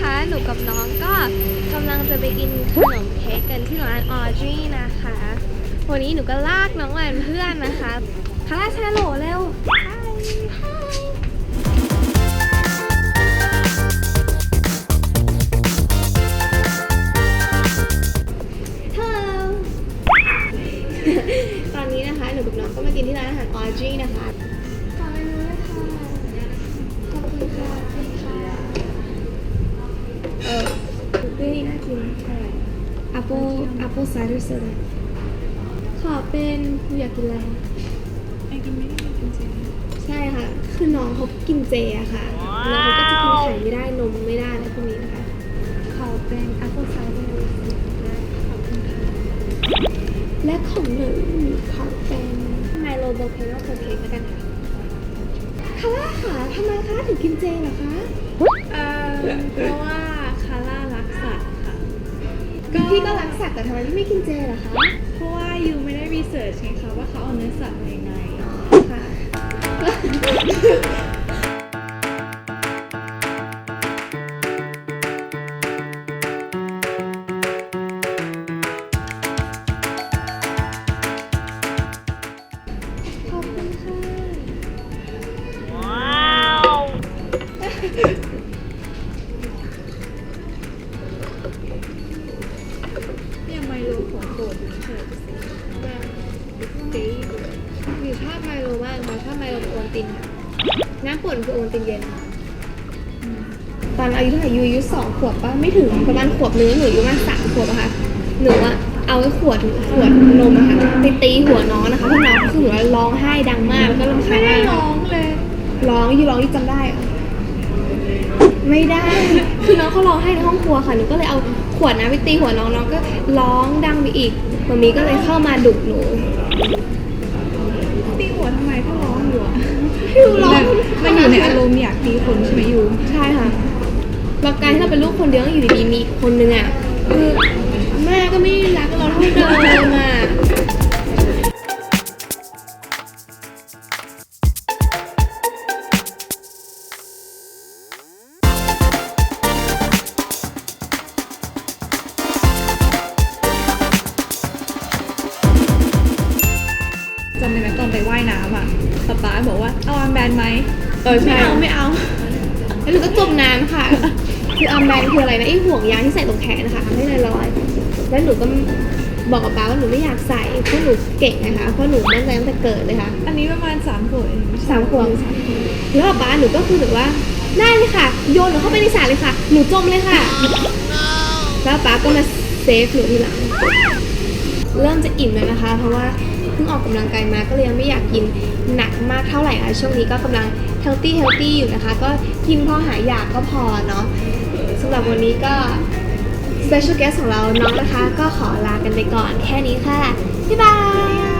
คะ หนูกับน้องก็กำลังจะไปกินขนมเค้กกันที่ร้านออดรีนะคะ วันนี้หนูก็ลากน้องแหวนเพื่อนนะคะคาราชาโหลเร็วฮัลโหลตอนนี้นะคะ หนูกับน้องก็มากินที่ร้านอาหารออดรีนะคะขอเมนูด้วยค่ะ น่ากินใช่ apple apple cider soda ขอเป็นอยากกินอะไรไอ้กินไม่ได้กินจริงใช่ค่ะ คือน้องเขากินเจอะค่ะแล้วเขาก็จะกินไข่ไม่ได้นมไม่ได้อะไรพวกนี้นะคะขอเป็น apple cider soda ขอบคุณค่ะและของหนูขอเป็นไมโลโบเคโนโคเค้กแล้วกันค่ะคาร่าค่ะทำไมคะถึงกินเจเหรอคะเอ่อเพราะว่าคา พี่ก็รักสัตว์แต่ทำไมพี่ไม่กินเจล่ะคะ เพราะว่ายูไม่ได้รีเสิร์ชไงคะว่าเขาเอาเนื้อสัตว์มายังไงค่ะ ตีหรือชอบไมโลมากเราชอบไมโลกับโอวัลตินค่ะน้ำป่นคือโอวัลตินเย็นค่ะตอนอายุเท่าไหร่ยูอายุสองขวบปะไม่ถึงประมาณขวบนึงหนูอายุประมาณสามขวบอะค่ะหนูอะเอาไอ้ขวดขวดนมอะค่ะไปตีหัวน้องนะคะเพราะน้องคือหนูร้องไห้ดังมากแล้วก็รำคาไม่ญได้มากร้องเลย ร้องยูร้องยูจำได้เหรอะ ไม่ได้ คือน้องเขาร้องไห้ในห้องครัวค่ะหนูก็เลยเอาขวดน้ำไปตีหัวน้องน้องก็ร้องดังไปอีกมามีก็เลยเข้ามาดุหนูตีหัวทำไมถ้าร้องอยู่อะยูร้องมันอยู่ในอารมณ์อยากตีคนใช่ไหมยูใช่ค่ะแล้วการที่เราเป็นลูกคนเดียวต้องอยู่ดีๆมีอีกคนนึงอะคือแม่ก็ไม่ได้รักเราเท่าเดิมอะำได้ไหมตอนไปว่ายน้ำอะป๊าป๊าบอกว่าเอาอาร์มแบนด์ไหมเออใช่ ไม่เอาไม่เอาแล้วหนูก็จมน้ำค่ะ คืออัมแบนคืออะไรนะไอ้ห่วงยางที่ใส่ตรงแขนนะคะทำให้ลอยๆแล้วหนูก็บอกกับป้าว่าหนูไม่อยากใส่เพราะหนูเก่งนะคะเพราะหนูมั่นใจตั้งแต่เกิดเลยค่ะอันนี้ประมาณสามขวบเองสามขวบแล้วป้าหนูก็คือแบบว่าได้เลยค่ะ โยนหนูเข้าไปในสระเลยค่ะ หนูจมเลยค่ะ แล้วป้าก็มาเซฟหนูทีหลัง เริ่มจะอิ่มแล้วนะคะ เพราะว่า เพิ่งออกกำลังกายมาก็เลยยังไม่อยากกินหนักมากเท่าไหร่อะช่วงนี้ก็กำลังเฮลตี้เฮลตี้อยู่นะคะ ก็กินพอหายอยากก็พอเนาะสำหรับวันนี้ก็ special guest ของเราน้องนะคะ ก็ขอลากันไปก่อนแค่นี้ค่ะ บ๊ายบาย